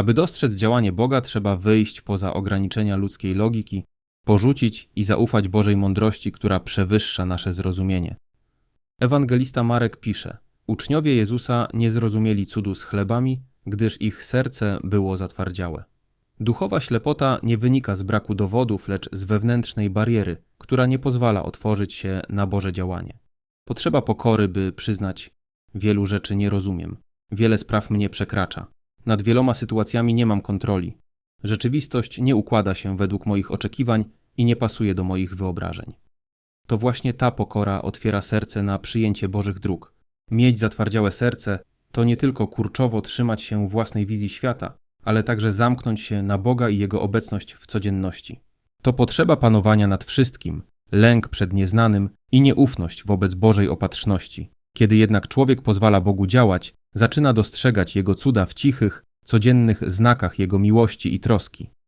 Aby dostrzec działanie Boga, trzeba wyjść poza ograniczenia ludzkiej logiki, porzucić i zaufać Bożej mądrości, która przewyższa nasze zrozumienie. Ewangelista Marek pisze: Uczniowie Jezusa nie zrozumieli cudu z chlebami, gdyż ich serce było zatwardziałe. Duchowa ślepota nie wynika z braku dowodów, lecz z wewnętrznej bariery, która nie pozwala otworzyć się na Boże działanie. Potrzeba pokory, by przyznać: Wielu rzeczy nie rozumiem, wiele spraw mnie przekracza, nad wieloma sytuacjami nie mam kontroli. Rzeczywistość nie układa się według moich oczekiwań i nie pasuje do moich wyobrażeń. To właśnie ta pokora otwiera serce na przyjęcie Bożych dróg. Mieć zatwardziałe serce to nie tylko kurczowo trzymać się własnej wizji świata, ale także zamknąć się na Boga i Jego obecność w codzienności. To potrzeba panowania nad wszystkim, lęk przed nieznanym i nieufność wobec Bożej opatrzności. Kiedy jednak człowiek pozwala Bogu działać, zaczyna dostrzegać Jego cuda w cichych, codziennych znakach Jego miłości i troski.